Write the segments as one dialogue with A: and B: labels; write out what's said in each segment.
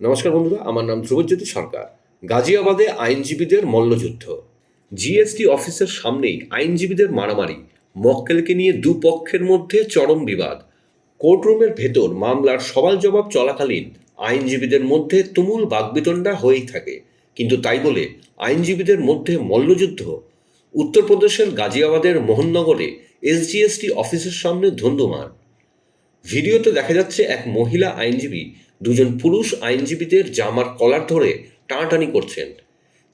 A: নমস্কার বন্ধুরা, আমার নাম ধ্রুবজ্যোতি সরকার। গাজিয়াবাদে আইনজীবীদের মল্লযুদ্ধ। জিএসটি অফিসের সামনেই আইনজীবীদের মারামারি, মক্কেলকে নিয়ে দুপক্ষের মধ্যে চরম বিবাদ। কোর্টরুমের ভেতর মামলার সওয়াল জবাব চলাকালীন আইনজীবীদের মধ্যে তুমুল বাগবিতণ্ডা হয়েই থাকে। কিন্তু তাই বলে আইনজীবীদের মধ্যে মল্লযুদ্ধ? উত্তরপ্রদেশের গাজিয়াবাদের মোহননগরে এসজিএসটি অফিসের সামনে ধন্দুমার। ভিডিওতে দেখা যাচ্ছে এক মহিলা আইনজীবী, দুজন পুরুষ আইনজীবীদের জামার কলার ধরে টানাটানি করছেন।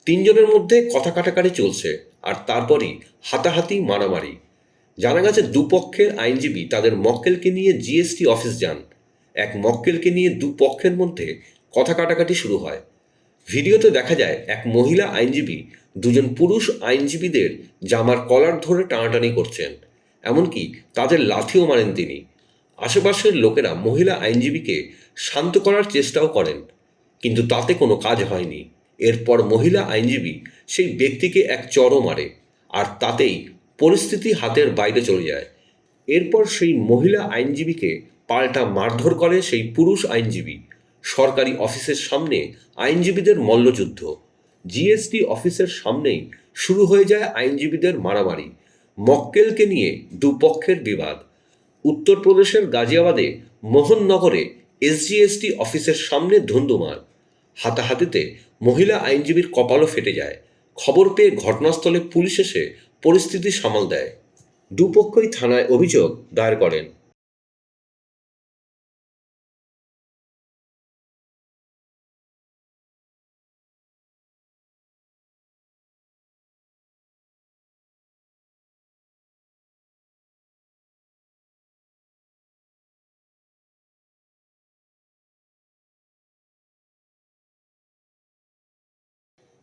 A: তিনজনের মধ্যে কথা কাটাকাটি চলছে আর তারপরই হাতাহাতি মারামারি। জানা গেছে দুপক্ষের আইনজীবী তাদের মক্কেলকে নিয়ে জিএসটি অফিস যান। এক মক্কেলকে নিয়ে দুপক্ষের মধ্যে কথা কাটাকাটি শুরু হয়। ভিডিওতে দেখা যায় এক মহিলা আইনজীবী, দুজন পুরুষ আইনজীবীদের জামার কলার ধরে টানাটানি করছেন। এমনকি তাদের লাথিও মারেন তিনি। আশেপাশের লোকেরা মহিলা আইনজীবীকে শান্ত করার চেষ্টাও করেন, কিন্তু তাতে কোনো কাজ হয়নি। এরপর মহিলা আইনজীবী সেই ব্যক্তিকে এক চড়ও মারে আর তাতেই পরিস্থিতি হাতের বাইরে চলে যায়। এরপর সেই মহিলা আইনজীবীকে পাল্টা মারধর করে সেই পুরুষ আইনজীবী। সরকারি অফিসের সামনে আইনজীবীদের মল্লযুদ্ধ। জিএসটি অফিসের সামনেই শুরু হয়ে যায় আইনজীবীদের মারামারি। মক্কেলকে নিয়ে দুপক্ষের বিবাদ। উত্তরপ্রদেশের গাজিয়াবাদে মোহননগরে এসজিএসটি অফিসের সামনে ধুন্ধুমার হাতাহাতিতে মহিলা আইনজীবীর কপালও ফেটে যায়। খবর পেয়ে ঘটনাস্থলে পুলিশ এসে পরিস্থিতি সামাল দেয়। দুপক্ষই থানায় অভিযোগ দায়ের করেন।